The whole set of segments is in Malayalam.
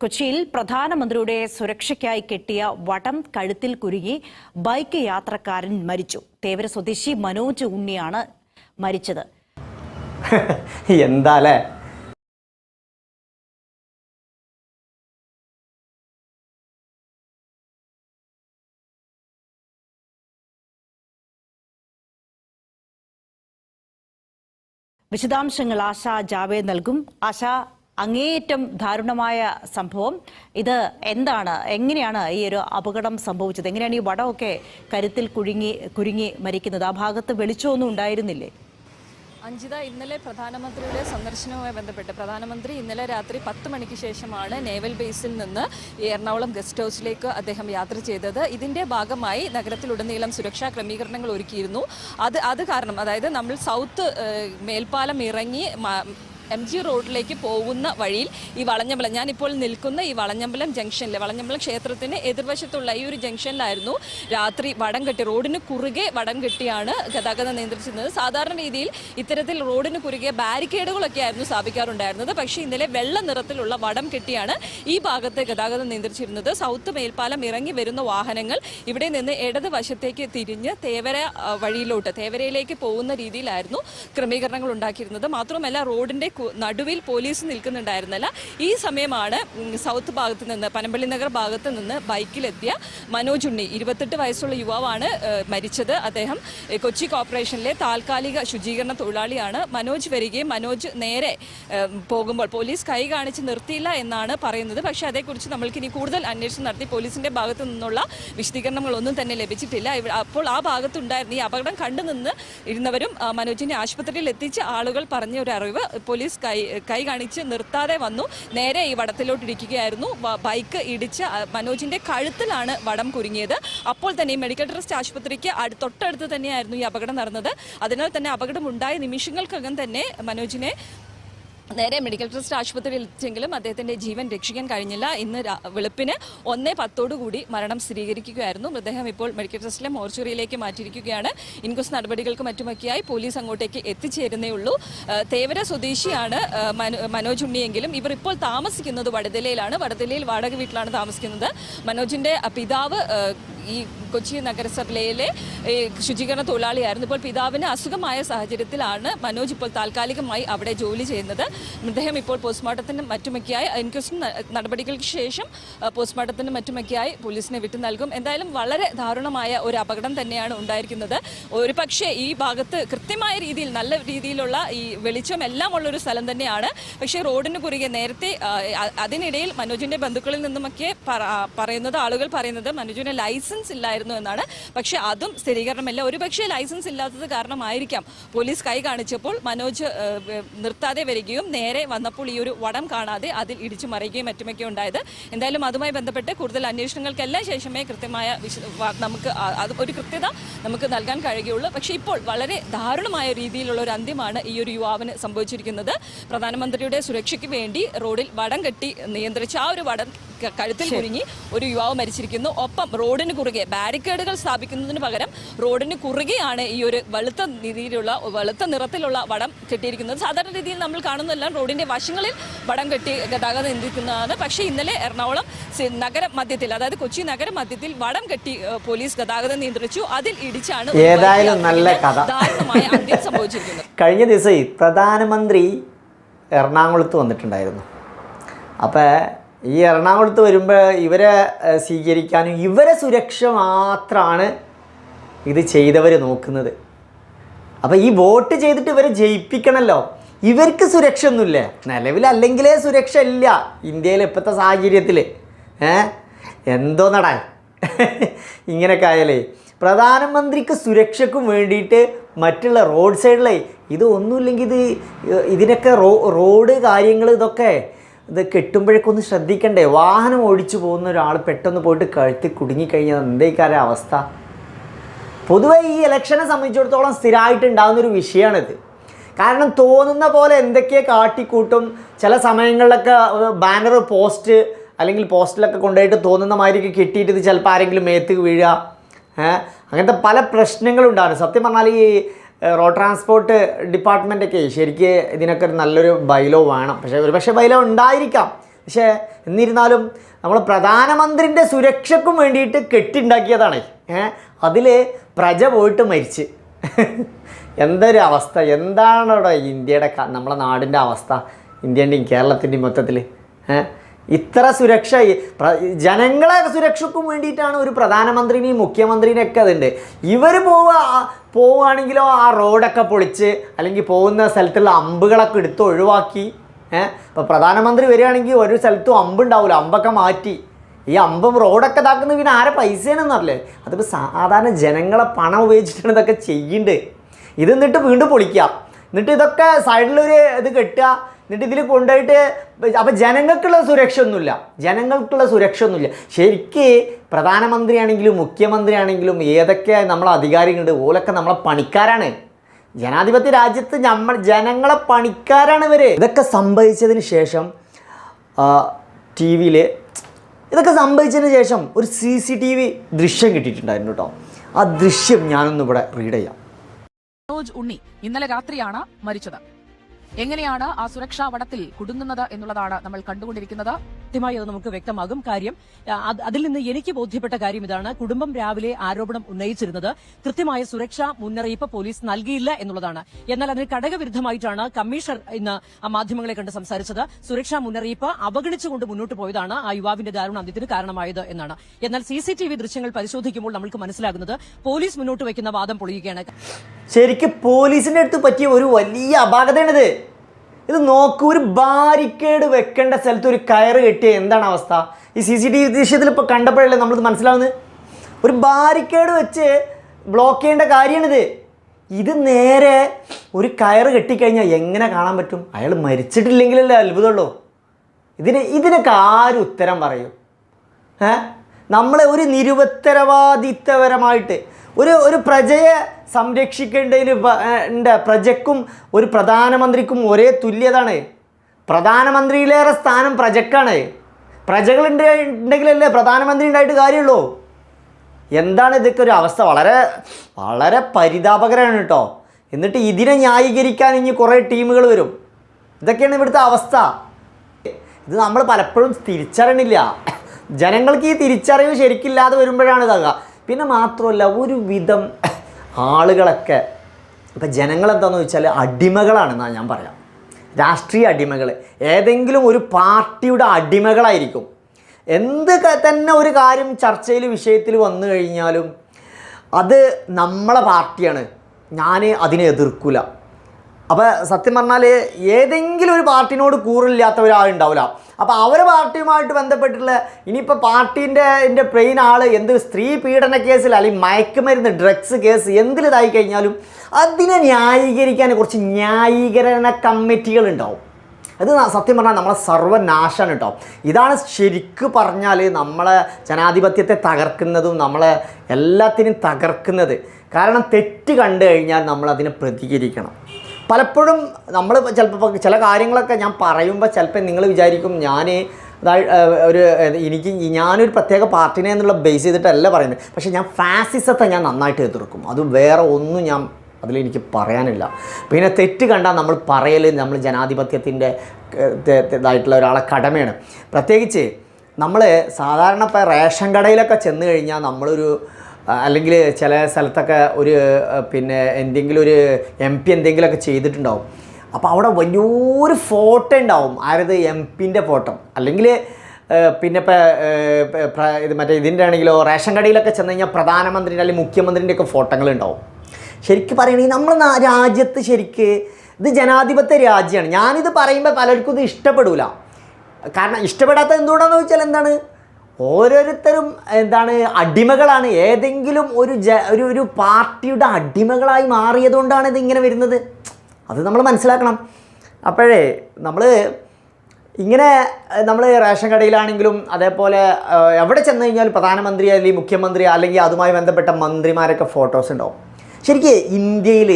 കൊച്ചിയിൽ പ്രധാനമന്ത്രിയുടെ സുരക്ഷയ്ക്കായി കെട്ടിയ വടം കഴുത്തിൽ കുരുങ്ങി ബൈക്ക് യാത്രക്കാരൻ മരിച്ചു. തേവര സ്വദേശി മനോജ് ഉണ്ണിയാണ് മരിച്ചത്. എന്താലേ? വിശദാംശങ്ങൾ ആശാ ജാവേദ് നൽകും. ആശ അങ്ങേയറ്റം ദാരുണമായ സംഭവം. ഇത് എന്താണ്? എങ്ങനെയാണ് ഈ ഒരു അപകടം സംഭവിച്ചത്? എങ്ങനെയാണ് ഈ വടമൊക്കെ കരുത്തിൽ കുഴുങ്ങി കുരുങ്ങി മരിക്കുന്നത്? ആ ഭാഗത്ത് വെളിച്ചമൊന്നും ഉണ്ടായിരുന്നില്ലേ? അഞ്ജിത ഇന്നലെ പ്രധാനമന്ത്രിയുടെ സന്ദർശനവുമായി ബന്ധപ്പെട്ട് പ്രധാനമന്ത്രി ഇന്നലെ രാത്രി പത്ത് മണിക്ക് ശേഷമാണ് നേവൽ ബേസിൽ നിന്ന് എറണാകുളം ഗസ്റ്റ് ഹൗസിലേക്ക് അദ്ദേഹം യാത്ര ചെയ്തത്. ഇതിന്റെ ഭാഗമായി നഗരത്തിലുടനീളം സുരക്ഷാ ക്രമീകരണങ്ങൾ ഒരുക്കിയിരുന്നു. അത് അത് കാരണം അതായത് നമ്മൾ സൗത്ത് മേൽപ്പാലം ഇറങ്ങി എം ജി റോഡിലേക്ക് പോകുന്ന വഴിയിൽ ഈ വളഞ്ഞമ്പലം ഞാനിപ്പോൾ നിൽക്കുന്ന ഈ വളഞ്ഞമ്പലം ജംഗ്ഷനിൽ വളഞ്ഞമ്പലം ക്ഷേത്രത്തിന് എതിർവശത്തുള്ള ഈ ഒരു ജംഗ്ഷനിലായിരുന്നു രാത്രി വടം കെട്ടി റോഡിന് കുറുകെ വടം കെട്ടിയാണ് ഗതാഗതം നിയന്ത്രിച്ചിരുന്നത്. സാധാരണ രീതിയിൽ ഇത്തരത്തിൽ റോഡിന് കുറുകെ ബാരിക്കേഡുകളൊക്കെ ആയിരുന്നു സ്ഥാപിക്കാറുണ്ടായിരുന്നത്. പക്ഷേ ഇന്നലെ വെള്ള നിറത്തിലുള്ള വടം കെട്ടിയാണ് ഈ ഭാഗത്ത് ഗതാഗതം നിയന്ത്രിച്ചിരുന്നത്. സൗത്ത് മേൽപ്പാലം ഇറങ്ങി വരുന്ന വാഹനങ്ങൾ ഇവിടെ നിന്ന് ഇടത് വശത്തേക്ക് തിരിഞ്ഞ് തേവര വഴിയിലോട്ട് തേവരയിലേക്ക് പോകുന്ന രീതിയിലായിരുന്നു ക്രമീകരണങ്ങൾ ഉണ്ടാക്കിയിരുന്നത്. മാത്രമല്ല റോഡിന്റെ നടുവിൽ പോലീസ് നിൽക്കുന്നുണ്ടായിരുന്നില്ല. ഈ സമയമാണ് സൗത്ത് ഭാഗത്ത് നിന്ന് പനമ്പള്ളി നഗർ ഭാഗത്ത് നിന്ന് ബൈക്കിലെത്തിയ മനോജ് ഉണ്ണി. ഇരുപത്തെട്ട് വയസ്സുള്ള യുവാവാണ് മരിച്ചത്. അദ്ദേഹം കൊച്ചി കോർപ്പറേഷനിലെ താൽക്കാലിക ശുചീകരണ തൊഴിലാളിയാണ്. മനോജ് വരികയും മനോജ് നേരെ പോകുമ്പോൾ പോലീസ് കൈ കാണിച്ച് നിർത്തിയില്ല എന്നാണ് പറയുന്നത്. പക്ഷേ അതേക്കുറിച്ച് നമ്മൾക്ക് ഇനി കൂടുതൽ അന്വേഷണം നടത്തി പോലീസിന്റെ ഭാഗത്തു നിന്നുള്ള വിശദീകരണങ്ങളൊന്നും തന്നെ ലഭിച്ചിട്ടില്ല. അപ്പോൾ ആ ഭാഗത്തുണ്ടായിരുന്ന ഈ അപകടം കണ്ടു നിന്ന് ഇരുന്നവരും മനോജിനെ ആശുപത്രിയിൽ എത്തിച്ച് ആളുകൾ പറഞ്ഞ ഒരു അറിവ് പോലീസ് കൈ കൈ കാണിച്ച് നിർത്താതെ വന്നു. നേരെ ഈ വടത്തിലോട്ട് ഇടിക്കുകയായിരുന്നു ബൈക്ക് ഇടിച്ച് മനോജിന്റെ കഴുത്തിലാണ് വടം കുരുങ്ങിയത്. അപ്പോൾ തന്നെ മെഡിക്കൽ ട്രസ്റ്റ് ആശുപത്രിക്ക് തൊട്ടടുത്ത് തന്നെയായിരുന്നു ഈ അപകടം നടന്നത്. അതിനാൽ തന്നെ അപകടം ഉണ്ടായ നിമിഷങ്ങൾക്കകം തന്നെ മനോജിനെ നേരെ മെഡിക്കൽ ട്രസ്റ്റ് ആശുപത്രിയിൽ എത്തിച്ചെങ്കിലും അദ്ദേഹത്തിന്റെ ജീവൻ രക്ഷിക്കാൻ കഴിഞ്ഞില്ല. ഇന്ന് വെളുപ്പിന് ഒന്നേ പത്തോടുകൂടി മരണം സ്ഥിരീകരിക്കുകയായിരുന്നു. മൃതദേഹം ഇപ്പോൾ മെഡിക്കൽ ട്രസ്റ്റിലെ മോർച്ചുറിയിലേക്ക് മാറ്റിയിരിക്കുകയാണ്. ഇൻക്വസ്റ്റ് നടപടികൾക്ക് മറ്റുമൊക്കെയായി പോലീസ് അങ്ങോട്ടേക്ക് എത്തിച്ചേരുന്നേ ഉള്ളൂ. തേവര സ്വദേശിയാണ് മനോജ് ഉണ്ണിയെങ്കിലും ഇവർ ഇപ്പോൾ താമസിക്കുന്നത് വടതലയിലാണ്. വടതലയിൽ വാടക വീട്ടിലാണ് താമസിക്കുന്നത്. മനോജിന്റെ പിതാവ് ഈ കൊച്ചി നഗരസഭയിലെ ശുചീകരണ തൊഴിലാളിയായിരുന്നു. ഇപ്പോൾ പിതാവിന് അസുഖമായ സാഹചര്യത്തിലാണ് മനോജ് ഇപ്പോൾ താൽക്കാലികമായി അവിടെ ജോലി ചെയ്യുന്നത്. മൃതദേഹം ഇപ്പോൾ പോസ്റ്റ്മോർട്ടത്തിന് മറ്റുമൊക്കെയായി. ഇൻക്വസ്റ്റ് നടപടികൾക്ക് ശേഷം പോസ്റ്റ്മോർട്ടത്തിന് മറ്റുമൊക്കെയായി പോലീസിനെ വിട്ടു നൽകും. എന്തായാലും വളരെ ദാരുണമായ ഒരു അപകടം തന്നെയാണ് ഉണ്ടായിരിക്കുന്നത്. ഒരു പക്ഷേ ഈ ഭാഗത്ത് കൃത്യമായ രീതിയിൽ നല്ല രീതിയിലുള്ള ഈ വെളിച്ചം എല്ലാം ഉള്ളൊരു സ്ഥലം തന്നെയാണ്. പക്ഷേ റോഡിന് കുറുകെ നേരത്തെ അതിനിടയിൽ മനോജിന്റെ ബന്ധുക്കളിൽ നിന്നുമൊക്കെ പറ- പറയുന്നത് ആളുകൾ പറയുന്നത് മനോജിന് ലൈസൻസ് ഇല്ലായിരുന്നു എന്നാണ്. പക്ഷേ അതും സ്ഥിരീകരണമല്ല. ഒരുപക്ഷെ ലൈസൻസ് ഇല്ലാത്തത് കാരണമായിരിക്കാം പോലീസ് കൈ കാണിച്ചപ്പോൾ മനോജ് നിർത്താതെ വരികയും നേരെ വന്നപ്പോൾ ഈ ഒരു വടം കാണാതെ അതിൽ ഇടിച്ചു മറിയുകയും മറ്റുമൊക്കെ ഉണ്ടായത്. എന്തായാലും അതുമായി ബന്ധപ്പെട്ട് കൂടുതൽ അന്വേഷണങ്ങൾക്കെല്ലാം ശേഷമേ കൃത്യമായ നമുക്ക് അത് ഒരു കൃത്യത നമുക്ക് നൽകാൻ കഴിയുകയുള്ളൂ. പക്ഷേ ഇപ്പോൾ വളരെ ദാരുണമായ രീതിയിലുള്ള ഒരു അന്ത്യമാണ് ഈ ഒരു യുവാവിന് സംഭവിച്ചിരിക്കുന്നത്. പ്രധാനമന്ത്രിയുടെ സുരക്ഷയ്ക്ക് വേണ്ടി റോഡിൽ വടം കെട്ടി നിയന്ത്രിച്ച ആ ഒരു വടം കഴുത്തിൽ കുരുങ്ങി ഒരു യുവാവ് മരിച്ചിരിക്കുന്നു. ഒപ്പം റോഡിന് കുറുകെ ബാരിക്കേഡുകൾ സ്ഥാപിക്കുന്നതിന് പകരം റോഡിന് കുറുകെയാണ് ഈ ഒരു വെളുത്ത രീതിയിലുള്ള വെളുത്ത നിറത്തിലുള്ള വടം കെട്ടിയിരിക്കുന്നത്. സാധാരണ രീതിയിൽ നമ്മൾ കാണുന്നതെല്ലാം റോഡിന്റെ വശങ്ങളിൽ വടം കെട്ടി ഗതാഗതം നിയന്ത്രിക്കുന്നതാണ്. പക്ഷേ ഇന്നലെ എറണാകുളം നഗര മധ്യത്തിൽ അതായത് കൊച്ചി നഗര മധ്യത്തിൽ വടം കെട്ടി പോലീസ് ഗതാഗതം നിയന്ത്രിച്ചു. അതിൽ ഇടിച്ചാണ് ഏതായാലും നല്ല കഥ. ദാരുണമായ അന്ത്യം സംഭവിച്ചിരിക്കുന്നത്. കഴിഞ്ഞ ദിവസം പ്രധാനമന്ത്രി എറണാകുളത്ത് വന്നിട്ടുണ്ടായിരുന്നു. അപ്പോൾ ഈ എറണാകുളത്ത് വരുമ്പോൾ ഇവരെ സ്വീകരിക്കാനും ഇവരെ സുരക്ഷ മാത്രമാണ് ഇത് ചെയ്തവർ നോക്കുന്നത്. അപ്പോൾ ഈ വോട്ട് ചെയ്തിട്ട് ഇവരെ ജയിപ്പിക്കണമല്ലോ ഇവർക്ക് സുരക്ഷ ഒന്നുമില്ലേ നിലവിൽ അല്ലെങ്കിലേ സുരക്ഷ ഇല്ല ഇന്ത്യയിൽ ഇപ്പോഴത്തെ സാഹചര്യത്തിൽ ഏ? എന്തോ നടാൻ ഇങ്ങനെയൊക്കെ ആയാലേ. പ്രധാനമന്ത്രിക്ക് സുരക്ഷയ്ക്കും വേണ്ടിയിട്ട് മറ്റുള്ള റോഡ് സൈഡിലെ ഇത് ഒന്നുമില്ലെങ്കിൽ ഇത് ഇതിനൊക്കെ റോഡ് കാര്യങ്ങൾ ഇതൊക്കെ ഇത് കെട്ടുമ്പോഴേക്കൊന്ന് ശ്രദ്ധിക്കണ്ടേ? വാഹനം ഓടിച്ചു പോകുന്ന ഒരാൾ പെട്ടെന്ന് പോയിട്ട് കഴുത്തി കുടുങ്ങിക്കഴിഞ്ഞാൽ എന്തേക്കാരെ അവസ്ഥ? പൊതുവെ ഈ ഇലക്ഷനെ സംബന്ധിച്ചിടത്തോളം സ്ഥിരമായിട്ട് ഉണ്ടാകുന്ന ഒരു വിഷയമാണിത്. കാരണം തോന്നുന്ന പോലെ എന്തൊക്കെ കാട്ടിക്കൂട്ടും ചില സമയങ്ങളിലൊക്കെ ബാനർ പോസ്റ്റ് അല്ലെങ്കിൽ പോസ്റ്റിലൊക്കെ കൊണ്ടുപോയിട്ട് തോന്നുന്ന മാതിരിയൊക്കെ കെട്ടിയിട്ട് ഇത് ചിലപ്പോൾ ആരെങ്കിലും മേത്ത് വീഴുക അങ്ങനത്തെ പല പ്രശ്നങ്ങളുണ്ടാകും. സത്യം പറഞ്ഞാൽ ഈ റോഡ് ട്രാൻസ്പോർട്ട് ഡിപ്പാർട്ട്മെന്റൊക്കെ ശരിക്ക് ഇതിനൊക്കെ ഒരു നല്ലൊരു ബൈലോ വേണം. പക്ഷേ ഒരു പക്ഷേ ബൈലോ ഉണ്ടായിരിക്കാം. പക്ഷേ എന്നിരുന്നാലും നമ്മൾ പ്രധാനമന്ത്രിന്റെ സുരക്ഷയ്ക്കും വേണ്ടിയിട്ട് കെട്ടിണ്ടാക്കിയതാണ്. ഏഹ് അതിൽ പ്രജ പോയിട്ട് മരിച്ച്. എന്തൊരു അവസ്ഥ. എന്താണ് ഇവിടെ ഇന്ത്യയുടെ നമ്മുടെ നാടിന്റെ അവസ്ഥ. ഇന്ത്യന്റെയും കേരളത്തിന്റെയും മൊത്തത്തിൽ ഏ ഇത്ര സുരക്ഷ ജനങ്ങളെ സുരക്ഷയ്ക്കും വേണ്ടിയിട്ടാണ് ഒരു പ്രധാനമന്ത്രിനെയും മുഖ്യമന്ത്രിനെയൊക്കെ അതുണ്ട്. ഇവർ പോവുക പോവുകയാണെങ്കിലോ ആ റോഡൊക്കെ പൊളിച്ച് അല്ലെങ്കിൽ പോകുന്ന സ്ഥലത്തുള്ള അമ്പുകളൊക്കെ എടുത്ത് ഒഴിവാക്കി. ഏഹ് ഇപ്പോൾ പ്രധാനമന്ത്രി വരികയാണെങ്കിൽ ഒരു സ്ഥലത്തും അമ്പുണ്ടാവില്ല അമ്പൊക്കെ മാറ്റി. ഈ അമ്പും റോഡൊക്കെ ഇതാക്കുന്നത് പിന്നെ ആരെ പൈസയാണെന്നറില്ലേ അതിപ്പോൾ സാധാരണ ജനങ്ങളെ പണം ഉപയോഗിച്ചിട്ടാണ് ഇതൊക്കെ ചെയ്യേണ്ടത് ഇത് എന്നിട്ട് വീണ്ടും പൊളിക്കുക. എന്നിട്ട് ഇതൊക്കെ സൈഡിലൊരു ഇത് കെട്ടുക. എന്നിട്ട് ഇതിൽ കൊണ്ടുപോയിട്ട് അപ്പം ജനങ്ങൾക്കുള്ള സുരക്ഷ ഒന്നുമില്ല ജനങ്ങൾക്കുള്ള സുരക്ഷ ഒന്നുമില്ല ശരിക്ക് പ്രധാനമന്ത്രിയാണെങ്കിലും മുഖ്യമന്ത്രിയാണെങ്കിലും ഏതൊക്കെ നമ്മളെ അധികാരികളുണ്ട് ഓലൊക്കെ നമ്മളെ പണിക്കാരാണ്. ജനാധിപത്യ രാജ്യത്ത് നമ്മൾ ജനങ്ങളെ പണിക്കാരാണ് ഇവർ ഇതൊക്കെ സംഭവിച്ചതിന് ശേഷം ടി വിയിൽ ഇതൊക്കെ സംഭവിച്ചതിന് ശേഷം ഒരു സി സി ടി വി ദൃശ്യം കിട്ടിയിട്ടുണ്ടായിരുന്നു കേട്ടോ. ആ ദൃശ്യം ഞാനൊന്നിവിടെ റീഡ് ചെയ്യാം. ഉണ്ണി ഇന്നലെ രാത്രിയാണ് മരിച്ചത്. എങ്ങനെയാണ് ആ സുരക്ഷാ വടത്തിൽ കുടുങ്ങുന്നത് എന്നുള്ളതാണ് നമ്മൾ കണ്ടുകൊണ്ടിരിക്കുന്നത്? കൃത്യമായി അത് നമുക്ക് വ്യക്തമാകും. കാര്യം അതിൽ നിന്ന് എനിക്ക് ബോധ്യപ്പെട്ട കാര്യം ഇതാണ്. കുടുംബം രാവിലെ ആരോപണം ഉന്നയിച്ചിരുന്നത്. കൃത്യമായ സുരക്ഷാ മുന്നറിയിപ്പ് പോലീസ് നൽകിയില്ല എന്നുള്ളതാണ്. എന്നാൽ അതിന് ഘടകവിരുദ്ധമായിട്ടാണ് കമ്മീഷണർ ഇന്ന് ആ മാധ്യമങ്ങളെ കണ്ട് സംസാരിച്ചത്. സുരക്ഷാ മുന്നറിയിപ്പ് അവഗണിച്ചുകൊണ്ട് മുന്നോട്ട് പോയതാണ് ആ യുവാവിന്റെ ദാരുണ അന്ത്യത്തിന് കാരണമായത് എന്നാണ്. എന്നാൽ സി സി ടി വി ദൃശ്യങ്ങൾ പരിശോധിക്കുമ്പോൾ നമ്മൾക്ക് മനസ്സിലാകുന്നത് പോലീസ് മുന്നോട്ട് വയ്ക്കുന്ന വാദം പൊളിയുകയാണ്. ശരിക്കും പോലീസിന്റെ അടുത്ത് പറ്റിയ ഒരു വലിയ അപാകതയാണിത്. ഇത് നോക്കൂ ഒരു ബാരിക്കേഡ് വെക്കേണ്ട സ്ഥലത്ത് ഒരു കയറ് കെട്ടിയ എന്താണ് അവസ്ഥ? ഈ സി സി ടി വി ദൃശ്യത്തിൽ ഇപ്പോൾ കണ്ടപ്പോഴല്ലേ നമ്മളിത് മനസ്സിലാവുന്നത്? ഒരു ബാരിക്കേഡ് വെച്ച് ബ്ലോക്ക് ചെയ്യേണ്ട കാര്യമാണിത്. ഇത് നേരെ ഒരു കയറ് കെട്ടിക്കഴിഞ്ഞാൽ എങ്ങനെ കാണാൻ പറ്റും? അയാൾ മരിച്ചിട്ടില്ലെങ്കിലല്ലേ അത്ഭുതമുള്ളൂ. ഇതിന് ഇതിനൊക്കെ ആരും ഉത്തരം പറയും? ഏ? നമ്മളെ ഒരു നിരുപത്തരവാദിത്തപരമായിട്ട് ഒരു ഒരു പ്രജയെ സംരക്ഷിക്കേണ്ടതിന് പ്രജക്കും ഒരു പ്രധാനമന്ത്രിക്കും ഒരേ തുല്യതാണ്. പ്രധാനമന്ത്രിയിലേറെ സ്ഥാനം പ്രജക്കാണ് പ്രജകളുണ്ട് ഉണ്ടെങ്കിലല്ലേ പ്രധാനമന്ത്രി ഉണ്ടായിട്ട് കാര്യമുള്ളൂ എന്താണ് ഇതൊക്കെ ഒരു അവസ്ഥ? വളരെ വളരെ പരിതാപകരമാണ് കേട്ടോ. എന്നിട്ട് ഇതിനെ ന്യായീകരിക്കാൻ ഇനി കുറേ ടീമുകൾ വരും. ഇതൊക്കെയാണ് ഇവിടുത്തെ അവസ്ഥ. ഇത് നമ്മൾ പലപ്പോഴും തിരിച്ചറിയണില്ല. ജനങ്ങൾക്ക് ഈ തിരിച്ചറിവ് ശരിക്കില്ലാതെ വരുമ്പോഴാണ് ഇതാകുക. പിന്നെ മാത്രമല്ല ഒരു വിധം ആളുകളൊക്കെ ഇപ്പം ജനങ്ങളെന്താണെന്ന് വെച്ചാൽ അടിമകളാണെന്നാണ് ഞാൻ പറയാം. രാഷ്ട്രീയ അടിമകൾ ഏതെങ്കിലും ഒരു പാർട്ടിയുടെ അടിമകളായിരിക്കും. എന്ത് തന്നെ ഒരു കാര്യം ചർച്ചയിൽ വിഷയത്തിൽ വന്നു കഴിഞ്ഞാലും അത് നമ്മളെ പാർട്ടിയാണ്. ഞാൻ അതിനെ എതിർക്കില്ല അപ്പോൾ സത്യം പറഞ്ഞാൽ ഏതെങ്കിലും ഒരു പാർട്ടിനോട് കൂറില്ലാത്ത ഒരാളുണ്ടാവില്ല അപ്പോൾ അവർ പാർട്ടിയുമായിട്ട് ബന്ധപ്പെട്ടിട്ടുള്ള ഇനിയിപ്പോൾ പാർട്ടീന്റെ എന്റെ പ്രെയിൻ ആൾ എന്ത് സ്ത്രീ പീഡന കേസിൽ അല്ലെങ്കിൽ മയക്കുമരുന്ന് ഡ്രഗ്സ് കേസ് എന്തിലിതായി കഴിഞ്ഞാലും അതിനെ ന്യായീകരിക്കാൻ കുറച്ച് ന്യായീകരണ കമ്മിറ്റികൾ ഉണ്ടാവും. അത് സത്യം പറഞ്ഞാൽ നമ്മളെ സർവനാശാണ് കേട്ടോ. ഇതാണ് ശരിക്ക് പറഞ്ഞാൽ നമ്മളെ ജനാധിപത്യത്തെ തകർക്കുന്നതും നമ്മളെ എല്ലാത്തിനും തകർക്കുന്നത്. കാരണം തെറ്റ് കണ്ടു കഴിഞ്ഞാൽ നമ്മളതിനെ പ്രതികരിക്കണം. പലപ്പോഴും നമ്മൾ ചിലപ്പോൾ ചില കാര്യങ്ങളൊക്കെ ഞാൻ പറയുമ്പോൾ ചിലപ്പോൾ നിങ്ങൾ വിചാരിക്കും ഞാൻ ഒരു എനിക്ക് ഞാനൊരു പ്രത്യേക പാർട്ടിനെ എന്നുള്ള ബേസ് ചെയ്തിട്ടല്ല പറയുന്നത്. പക്ഷേ ഞാൻ ഫാസിസത്തെ ഞാൻ നന്നായിട്ട് എതിർക്കും. അത് വേറെ ഒന്നും ഞാൻ അതിലെനിക്ക് പറയാനില്ല. പിന്നെ തെറ്റ് കണ്ടാൽ നമ്മൾ പറയൽ നമ്മൾ ജനാധിപത്യത്തിന്റെ ഇതായിട്ടുള്ള ഒരാളെ കടമയാണ്. പ്രത്യേകിച്ച് നമ്മൾ സാധാരണ ഇപ്പോൾ റേഷൻ കടയിലൊക്കെ ചെന്ന് കഴിഞ്ഞാൽ നമ്മളൊരു അല്ലെങ്കിൽ ചില സ്ഥലത്തൊക്കെ ഒരു പിന്നെ എന്തെങ്കിലും ഒരു എം പി എന്തെങ്കിലുമൊക്കെ ചെയ്തിട്ടുണ്ടാവും. അപ്പോൾ അവിടെ വലിയൊരു ഫോട്ടോ ഉണ്ടാവും. ആരത്? എം പിന്റെ ഫോട്ടോ. അല്ലെങ്കിൽ പിന്നെ ഇപ്പോൾ ഇത് മറ്റേ ഇതിന്റെ ആണെങ്കിലോ റേഷൻ കടയിലൊക്കെ ചെന്ന് കഴിഞ്ഞാൽ പ്രധാനമന്ത്രിന്റെ അല്ലെങ്കിൽ മുഖ്യമന്ത്രിന്റെ ഒക്കെ ഫോട്ടോകൾ ഉണ്ടാവും. ശരിക്കും പറയുകയാണെങ്കിൽ നമ്മൾ രാജ്യത്ത് ശരിക്ക് ഇത് ജനാധിപത്യ രാജ്യമാണ്. ഞാനിത് പറയുമ്പോൾ പലർക്കും ഇത് ഇഷ്ടപ്പെടില്ല കാരണം ഇഷ്ടപ്പെടാത്ത എന്തുകൊണ്ടാണെന്ന് ചോദിച്ചാൽ എന്താണ്? ഓരോരുത്തരും എന്താണ് അടിമകളാണ്. ഏതെങ്കിലും ഒരു ജ ഒരു ഒരു പാർട്ടിയുടെ അടിമകളായി മാറിയതുകൊണ്ടാണ് ഇതിങ്ങനെ വരുന്നത്. അത് നമ്മൾ മനസ്സിലാക്കണം. അപ്പോഴേ നമ്മൾ ഇങ്ങനെ നമ്മൾ റേഷൻ കടയിലാണെങ്കിലും അതേപോലെ എവിടെ ചെന്ന് കഴിഞ്ഞാൽ പ്രധാനമന്ത്രി അല്ലെങ്കിൽ മുഖ്യമന്ത്രി അല്ലെങ്കിൽ അതുമായി ബന്ധപ്പെട്ട മന്ത്രിമാരൊക്കെ ഫോട്ടോസ് ഉണ്ടാവും. ശരിക്കും ഇന്ത്യയിൽ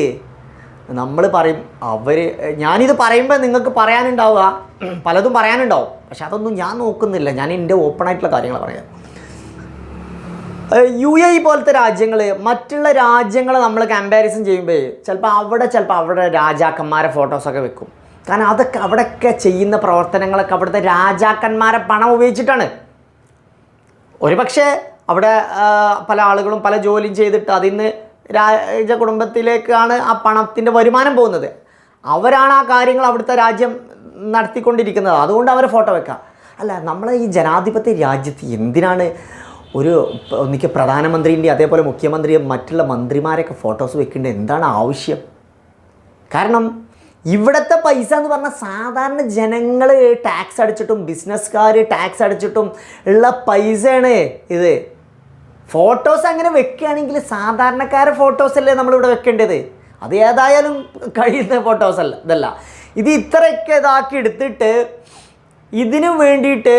നമ്മൾ പറയും അവർ ഞാനിത് പറയുമ്പോൾ നിങ്ങൾക്ക് പറയാനുണ്ടാവുക. പലതും പറയാനുണ്ടാവും. പക്ഷെ അതൊന്നും ഞാൻ നോക്കുന്നില്ല. ഞാൻ എന്റെ ഓപ്പൺ ആയിട്ടുള്ള കാര്യങ്ങൾ പറയാം. യു എ പോലത്തെ രാജ്യങ്ങൾ മറ്റുള്ള രാജ്യങ്ങളെ നമ്മൾ കമ്പാരിസൺ ചെയ്യുമ്പോൾ ചിലപ്പോൾ അവിടെ ചിലപ്പോൾ അവിടെ രാജാക്കന്മാരെ ഫോട്ടോസൊക്കെ വെക്കും. കാരണം അതൊക്കെ അവിടെയൊക്കെ ചെയ്യുന്ന പ്രവർത്തനങ്ങളൊക്കെ അവിടുത്തെ രാജാക്കന്മാരെ പണം ഉപയോഗിച്ചിട്ടാണ്. ഒരുപക്ഷെ അവിടെ പല ആളുകളും പല ജോലിയും ചെയ്തിട്ട് അതിന്ന് രാജ കുടുംബത്തിലേക്കാണ് ആ പണത്തിന്റെ വരുമാനം പോകുന്നത്. അവരാണ് ആ കാര്യങ്ങൾ അവിടുത്തെ രാജ്യം നടത്തിക്കൊണ്ടിരിക്കുന്നത്. അതുകൊണ്ട് അവരെ ഫോട്ടോ വെക്കാം. അല്ല നമ്മളെ ഈ ജനാധിപത്യ രാജ്യത്ത് എന്തിനാണ് ഒരു ഒന്നിക്ക് പ്രധാനമന്ത്രിന്റെ അതേപോലെ മുഖ്യമന്ത്രിയും മറ്റുള്ള മന്ത്രിമാരൊക്കെ ഫോട്ടോസ് വെക്കേണ്ടത്? എന്താണ് ആവശ്യം? കാരണം ഇവിടുത്തെ പൈസ എന്ന് പറഞ്ഞാൽ സാധാരണ ജനങ്ങൾ ടാക്സ് അടിച്ചിട്ടും ബിസിനസ്സുകാർ ടാക്സ് അടിച്ചിട്ടും ഉള്ള പൈസയാണ് ഇത്. ഫോട്ടോസ് അങ്ങനെ വെക്കുകയാണെങ്കിൽ സാധാരണക്കാര ഫോട്ടോസ് അല്ലേ നമ്മളിവിടെ വെക്കേണ്ടത്? അത് ഏതായാലും കഴിയുന്ന ഫോട്ടോസ് അല്ല ഇതല്ല. ഇത് ഇത്രയൊക്കെ ഇതാക്കി എടുത്തിട്ട് ഇതിനു വേണ്ടിയിട്ട്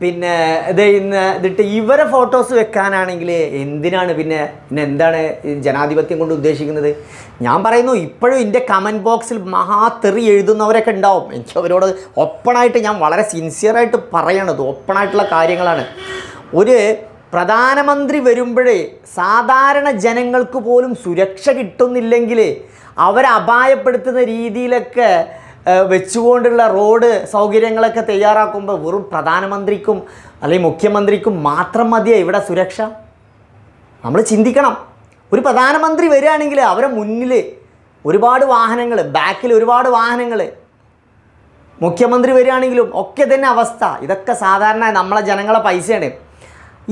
പിന്നെ ഇത് ഇന്ന് ഇതിട്ട് ഇവരെ ഫോട്ടോസ് വെക്കാനാണെങ്കിൽ എന്തിനാണ് പിന്നെ പിന്നെ എന്താണ് ജനാധിപത്യം കൊണ്ട് ഉദ്ദേശിക്കുന്നത്? ഞാൻ പറയുന്നു ഇപ്പോഴും എന്റെ കമന്റ് ബോക്സിൽ മഹാതെറി എഴുതുന്നവരൊക്കെ ഉണ്ടാവും. എനിക്ക് അവരോട് ഓപ്പണായിട്ട് ഞാൻ വളരെ സിൻസിയറായിട്ട് പറയണത് ഓപ്പണായിട്ടുള്ള കാര്യങ്ങളാണ്. ഒരു പ്രധാനമന്ത്രി വരുമ്പോഴേ സാധാരണ ജനങ്ങൾക്ക് പോലും സുരക്ഷ കിട്ടുന്നില്ലെങ്കിൽ അവരെ അപായപ്പെടുത്തുന്ന രീതിയിലൊക്കെ വെച്ചുകൊണ്ടുള്ള റോഡ് സൗകര്യങ്ങളൊക്കെ തയ്യാറാക്കുമ്പോൾ വെറും പ്രധാനമന്ത്രിക്കും അല്ലെങ്കിൽ മുഖ്യമന്ത്രിക്കും മാത്രം മതിയോ ഇവിടെ സുരക്ഷ? നമ്മൾ ചിന്തിക്കണം. ഒരു പ്രധാനമന്ത്രി വരികയാണെങ്കിൽ അവരെ മുന്നിൽ ഒരുപാട് വാഹനങ്ങൾ ബാക്കിൽ ഒരുപാട് വാഹനങ്ങൾ മുഖ്യമന്ത്രി വരികയാണെങ്കിലും ഒക്കെ തന്നെ അവസ്ഥ. ഇതൊക്കെ സാധാരണ നമ്മളെ ജനങ്ങളെ പൈസയാണ്.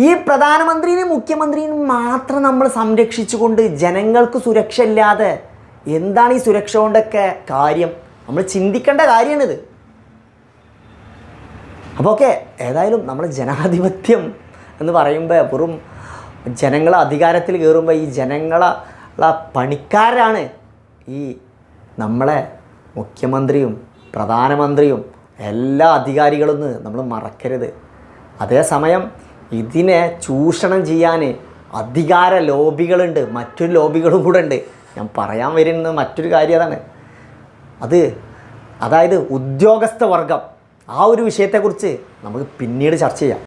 ഈ പ്രധാനമന്ത്രിയും മുഖ്യമന്ത്രിയും മാത്രം നമ്മൾ സംരക്ഷിച്ചുകൊണ്ട് ജനങ്ങൾക്ക് സുരക്ഷ ഇല്ലാതെ എന്താണ് ഈ സുരക്ഷ കൊണ്ടൊക്കെ കാര്യം? നമ്മൾ ചിന്തിക്കേണ്ട കാര്യമാണിത്. അപ്പോൾ ഓക്കെ ഏതായാലും നമ്മൾ ജനാധിപത്യം എന്ന് പറയുമ്പോൾ വെറും ജനങ്ങളെ അധികാരത്തിൽ കയറുമ്പോൾ ഈ ജനങ്ങളെ പണിക്കാരാണ് ഈ നമ്മളെ മുഖ്യമന്ത്രിയും പ്രധാനമന്ത്രിയും എല്ലാ അധികാരികളും നമ്മൾ മറക്കരുത്. അതേസമയം ഇതിനെ ചൂഷണം ചെയ്യാൻ അധികാര ലോബികളുണ്ട്. മറ്റൊരു ലോബികളും കൂടെ ഉണ്ട്. ഞാൻ പറയാൻ വരുന്നത് മറ്റൊരു കാര്യം അതാണ്. അത് അതായത് ഉദ്യോഗസ്ഥ വർഗം. ആ ഒരു വിഷയത്തെക്കുറിച്ച് നമുക്ക് പിന്നീട് ചർച്ച ചെയ്യാം.